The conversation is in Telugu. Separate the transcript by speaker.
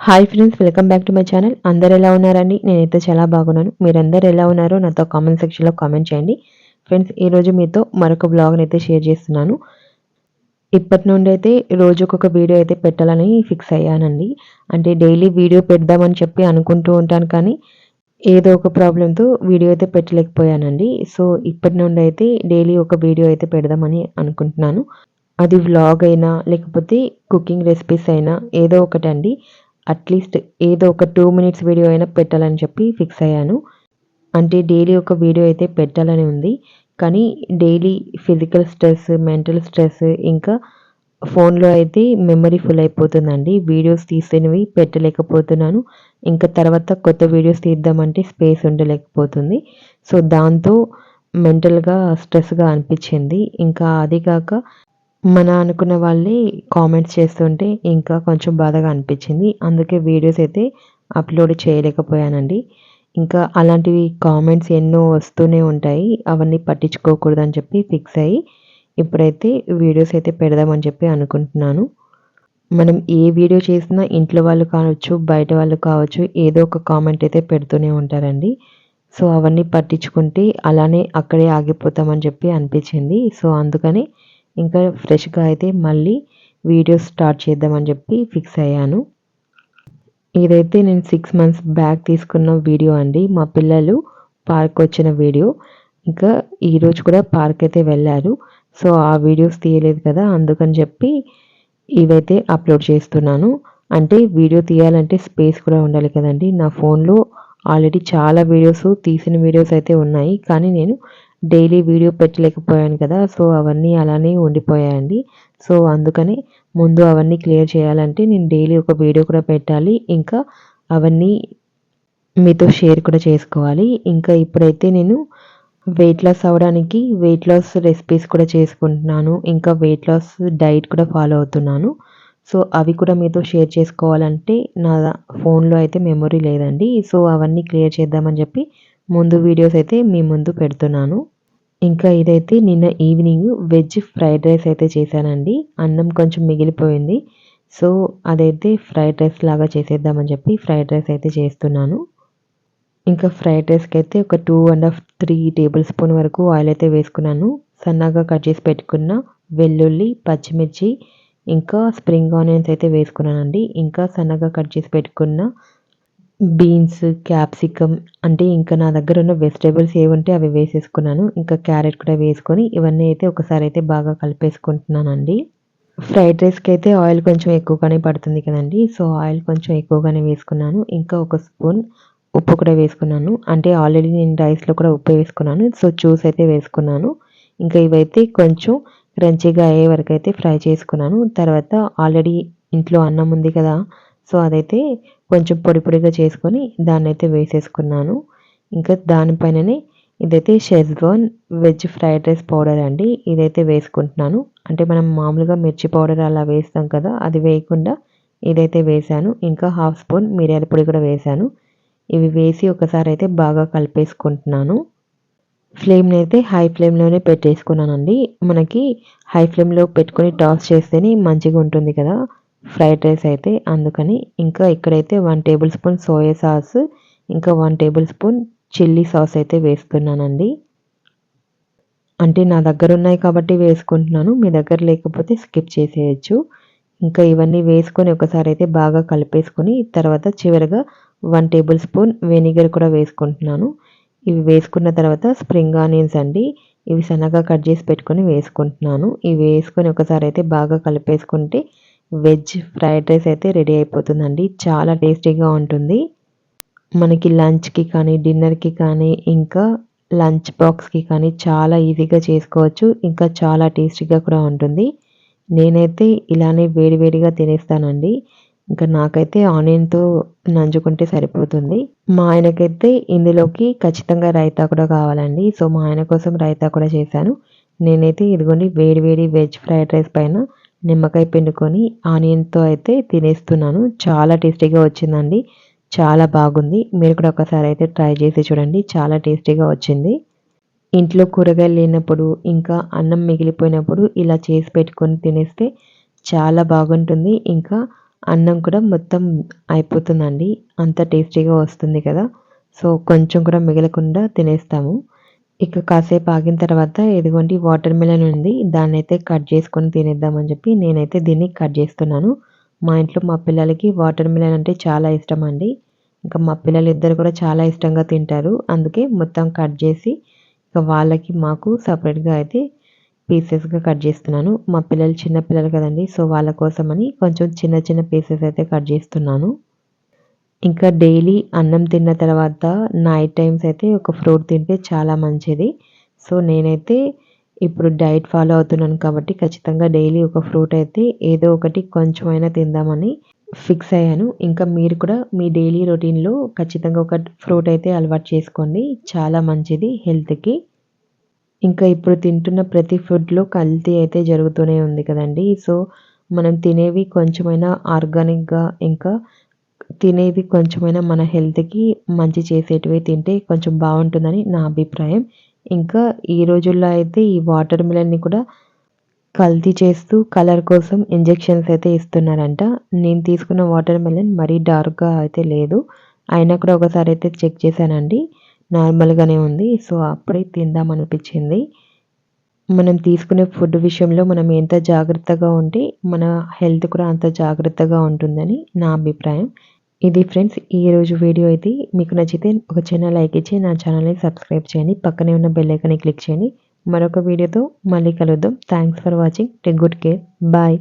Speaker 1: Hi friends welcome back to my channel అందరు ఎలా ఉన్నారండి? నేనైతే చాలా బాగున్నాను. మీరందరు ఎలా ఉన్నారో? నాతో కామెంట్ సెక్షన్లో కామెంట్ చేయండి. ఫ్రెండ్స్ ఈరోజు మీతో మరొక బ్లాగ్ని అయితే షేర్ చేస్తున్నాను. ఇప్పటి నుండి అయితే రోజు ఒక్కొక్క వీడియో అయితే పెట్టాలని ఫిక్స్ అయ్యానండి. అంటే డైలీ వీడియో పెడదామని చెప్పి అనుకుంటూ ఉంటాను కానీ ఏదో ఒక ప్రాబ్లంతో వీడియో అయితే పెట్టలేకపోయానండి. సో ఇప్పటి నుండి అయితే డైలీ ఒక వీడియో అయితే పెడదామని అనుకుంటున్నాను. అది వ్లాగ్ అయినా లేకపోతే కుకింగ్ రెసిపీస్ అయినా ఏదో ఒకటండి. అట్లీస్ట్ ఏదో ఒక టూ మినిట్స్ వీడియో అయినా పెట్టాలని చెప్పి ఫిక్స్ అయ్యాను. అంటే డైలీ ఒక వీడియో అయితే పెట్టాలని ఉంది. కానీ daily physical stress mental stress ఇంకా ఫోన్లో అయితే మెమరీ ఫుల్ అయిపోతుందండి. వీడియోస్ తీసినవి పెట్టలేకపోతున్నాను. ఇంకా తర్వాత కొత్త వీడియోస్ తీద్దామంటే స్పేస్ ఉండలేకపోతుంది. సో దాంతో మెంటల్గా స్ట్రెస్గా అనిపించింది. ఇంకా అది కాక మన అనుకున్న వాళ్ళే కామెంట్స్ చేస్తుంటే ఇంకా కొంచెం బాధగా అనిపించింది. అందుకే వీడియోస్ అయితే అప్లోడ్ చేయలేకపోయానండి. ఇంకా అలాంటివి కామెంట్స్ ఎన్నో వస్తూనే ఉంటాయి. అవన్నీ పట్టించుకోకూడదని చెప్పి ఫిక్స్ అయ్యి ఇప్పుడైతే వీడియోస్ అయితే పెడదామని చెప్పి అనుకుంటున్నాను. మనం ఏ వీడియో చేసినా ఇంట్లో వాళ్ళు కావచ్చు బయట వాళ్ళు కావచ్చు ఏదో ఒక కామెంట్ అయితే పెడుతూనే ఉంటారండి. సో అవన్నీ పట్టించుకుంటే అలానే అక్కడే ఆగిపోతామని చెప్పి అనిపించింది. సో అందుకని ఇంకా ఫ్రెష్గా అయితే మళ్ళీ వీడియోస్ స్టార్ట్ చేద్దామని చెప్పి ఫిక్స్ అయ్యాను. ఇదైతే నేను సిక్స్ మంత్స్ బ్యాక్ తీసుకున్న వీడియో అండి. మా పిల్లలు పార్క్ వచ్చిన వీడియో. ఇంకా ఈరోజు కూడా పార్క్ అయితే వెళ్ళారు. సో ఆ వీడియోస్ తీయలేదు కదా అందుకని చెప్పి ఇవైతే అప్లోడ్ చేస్తున్నాను. అంటే వీడియో తీయాలంటే స్పేస్ కూడా ఉండాలి కదండి. నా ఫోన్లో ఆల్రెడీ చాలా వీడియోస్ తీసిన వీడియోస్ అయితే ఉన్నాయి. కానీ నేను డైలీ వీడియో పెట్టలేకపోయాను కదా సో అవన్నీ అలానే ఉండిపోయాయండి. సో అందుకని ముందు అవన్నీ క్లియర్ చేయాలంటే నేను డైలీ ఒక వీడియో కూడా పెట్టాలి ఇంకా అవన్నీ మీతో షేర్ కూడా చేసుకోవాలి. ఇంకా ఇప్పుడైతే నేను వెయిట్ లాస్ అవ్వడానికి వెయిట్ లాస్ రెసిపీస్ కూడా చేసుకుంటున్నాను ఇంకా వెయిట్ లాస్ డైట్ కూడా ఫాలో అవుతున్నాను. సో అవి కూడా మీతో షేర్ చేసుకోవాలంటే నా ఫోన్లో అయితే మెమొరీ లేదండి. సో అవన్నీ క్లియర్ చేద్దామని చెప్పి ముందు వీడియోస్ అయితే మీ ముందు పెడుతున్నాను. ఇంకా ఇదైతే నిన్న ఈవినింగ్ వెజ్ ఫ్రైడ్ రైస్ అయితే చేశానండి. అన్నం కొంచెం మిగిలిపోయింది. సో అదైతే ఫ్రైడ్ రైస్ లాగా చేసేద్దామని చెప్పి ఫ్రైడ్ రైస్ అయితే చేస్తున్నాను. ఇంకా ఫ్రైడ్ రైస్కి అయితే ఒక two and half three tablespoon వరకు ఆయిల్ అయితే వేసుకున్నాను. సన్నగా కట్ చేసి పెట్టుకున్న వెల్లుల్లి పచ్చిమిర్చి ఇంకా స్ప్రింగ్ ఆనియన్స్ అయితే వేసుకున్నానండి. ఇంకా సన్నగా కట్ చేసి పెట్టుకున్న బీన్స్ క్యాప్సికమ్ అంటే ఇంకా నా దగ్గర ఉన్న వెజిటేబుల్స్ ఏవంటే అవి వేసేసుకున్నాను. ఇంకా క్యారెట్ కూడా వేసుకొని ఇవన్నీ అయితే ఒకసారి అయితే బాగా కలిపేసుకుంటున్నానండి. ఫ్రైడ్ రైస్కి అయితే ఆయిల్ కొంచెం ఎక్కువగానే పడుతుంది కదండి. సో ఆయిల్ కొంచెం ఎక్కువగానే వేసుకున్నాను. ఇంకా ఒక స్పూన్ ఉప్పు కూడా వేసుకున్నాను. అంటే ఆల్రెడీ నేను రైస్లో కూడా ఉప్పు వేసుకున్నాను. సో జ్యూస్ అయితే వేసుకున్నాను. ఇంకా ఇవైతే కొంచెం క్రంచీగా అయ్యే వరకు అయితే ఫ్రై చేసుకున్నాను. తర్వాత ఆల్రెడీ ఇంట్లో అన్నం ఉంది కదా సో అదైతే కొంచెం పొడి పొడిగా చేసుకొని దాన్ని అయితే వేసేసుకున్నాను. ఇంకా దానిపైననే ఇదైతే Schezwan veg fried rice powder అండి ఇదైతే వేసుకుంటున్నాను. అంటే మనం మామూలుగా మిర్చి పౌడర్ అలా వేస్తాం కదా అది వేయకుండా ఇదైతే వేసాను ఇంకా హాఫ్ స్పూన్ మిరియాల పొడి కూడా వేసాను ఇవి వేసి ఒకసారి అయితే బాగా కలిపేసుకుంటున్నాను. ఫ్లేమ్ని అయితే హై ఫ్లేమ్లోనే పెట్టేసుకున్నానండి. మనకి హై ఫ్లేమ్లో పెట్టుకొని టాస్ చేస్తేనే మంచిగా ఉంటుంది కదా. ఫ్రైడ్ రైస్ అయితే అందుకని ఇంకా ఇక్కడైతే one tablespoon soya sauce ఇంకా one tablespoon chilli sauce అయితే వేస్తున్నానండి. అంటే నా దగ్గర ఉన్నాయి కాబట్టి వేసుకుంటున్నాను. మీ దగ్గర లేకపోతే స్కిప్ చేసేయచ్చు. ఇంకా ఇవన్నీ వేసుకొని ఒకసారి అయితే బాగా కలిపేసుకొని తర్వాత చివరిగా వన్ టేబుల్ స్పూన్ వెనిగర్ కూడా వేసుకుంటున్నాను. ఇవి వేసుకున్న తర్వాత స్ప్రింగ్ ఆనియన్స్ అండి. ఇవి సన్నగా కట్ చేసి పెట్టుకొని వేసుకుంటున్నాను. ఇవి వేసుకొని ఒకసారి అయితే బాగా కలిపేసుకుంటే వెజ్ ఫ్రైడ్ రైస్ అయితే రెడీ అయిపోతుందండి. చాలా టేస్టీగా ఉంటుంది. మనకి లంచ్కి కానీ డిన్నర్కి కానీ ఇంకా లంచ్ బాక్స్కి కానీ చాలా ఈజీగా చేసుకోవచ్చు. ఇంకా చాలా టేస్టీగా కూడా ఉంటుంది. నేనైతే ఇలానే వేడివేడిగా తినేస్తానండి. ఇంకా నాకైతే ఆనియన్తో నంచుకుంటే సరిపోతుంది. మా ఆయనకైతే ఇందులోకి ఖచ్చితంగా రైతా కూడా కావాలండి. సో మా ఆయన కోసం రైతా కూడా చేశాను. నేనైతే ఇదిగోండి వేడి వేడి వెజ్ ఫ్రైడ్ రైస్ పైన నిమ్మకాయ పిండుకొని ఆనియన్తో అయితే తినేస్తున్నాను. చాలా టేస్టీగా వచ్చిందండి. చాలా బాగుంది. మీరు కూడా ఒకసారి అయితే ట్రై చేసి చూడండి. చాలా టేస్టీగా వచ్చింది. ఇంట్లో కూరగాయలు లేనప్పుడు ఇంకా అన్నం మిగిలిపోయినప్పుడు ఇలా చేసి పెట్టుకొని తినేస్తే చాలా బాగుంటుంది. ఇంకా అన్నం కూడా మొత్తం అయిపోతుందండి. అంత టేస్టీగా వస్తుంది కదా. సో కొంచెం కూడా మిగలకుండా తినేస్తాము. ఇక కాసేపు ఆగిన తర్వాత ఇదిగోండి వాటర్ మిలన్ ఉంది. దాన్ని అయితే కట్ చేసుకొని తినేద్దామని చెప్పి నేనైతే దీన్ని కట్ చేస్తున్నాను. మా ఇంట్లో మా పిల్లలకి వాటర్ మిలన్ అంటే చాలా ఇష్టం అండి. ఇంకా మా పిల్లలు ఇద్దరు కూడా చాలా ఇష్టంగా తింటారు. అందుకే మొత్తం కట్ చేసి ఇక వాళ్ళకి మాకు సపరేట్గా అయితే పీసెస్గా కట్ చేస్తున్నాను. మా పిల్లలు చిన్న పిల్లలు కదండి సో వాళ్ళ కోసమని కొంచెం చిన్న చిన్న పీసెస్ అయితే కట్ చేస్తున్నాను. ఇంకా డైలీ అన్నం తిన్న తర్వాత నైట్ టైమ్స్ అయితే ఒక ఫ్రూట్ తింటే చాలా మంచిది. సో నేనైతే ఇప్పుడు డైట్ ఫాలో అవుతున్నాను కాబట్టి ఖచ్చితంగా డైలీ ఒక ఫ్రూట్ అయితే ఏదో ఒకటి కొంచెమైనా తిందామని ఫిక్స్ అయ్యాను. ఇంకా మీరు కూడా మీ డైలీ రొటీన్లో ఖచ్చితంగా ఒక ఫ్రూట్ అయితే అలవాటు చేసుకోండి. చాలా మంచిది హెల్త్కి. ఇంకా ఇప్పుడు తింటున్న ప్రతి ఫుడ్లో కల్తీ అయితే జరుగుతూనే ఉంది కదండి. సో మనం తినేవి కొంచెమైనా ఆర్గానిక్గా ఇంకా తినేవి కొంచెమైనా మన హెల్త్కి మంచి చేసేటివి తింటే కొంచెం బాగుంటుందని నా అభిప్రాయం. ఇంకా ఈ రోజుల్లో అయితే ఈ వాటర్ మిలన్ని కూడా కల్తీ చేస్తూ కలర్ కోసం ఇంజెక్షన్స్ అయితే ఇస్తున్నారంట. నేను తీసుకున్న వాటర్ మిలన్ మరీ డార్క్గా అయితే లేదు. అయినా కూడా ఒకసారి అయితే చెక్ చేశానండి. నార్మల్గానే ఉంది. సో అప్పుడే తిందాం అనిపించింది మనం తీసుకునే ఫుడ్ విషయంలో మనం ఎంత జాగ్రత్తగా ఉంటే మన హెల్త్ కూడా అంత జాగ్రత్తగా ఉంటుందని నా అభిప్రాయం. ఇది ఫ్రెండ్స్ ఈరోజు వీడియో అయితే మీకు నచ్చితే ఒక చిన్న లైక్ ఇచ్చి నా ఛానల్ని సబ్స్క్రైబ్ చేయండి. పక్కనే ఉన్న బెల్ క్లిక్ చేయండి. మరొక వీడియోతో మళ్ళీ కలుద్దాం. Thanks for watching. Take good care. Bye.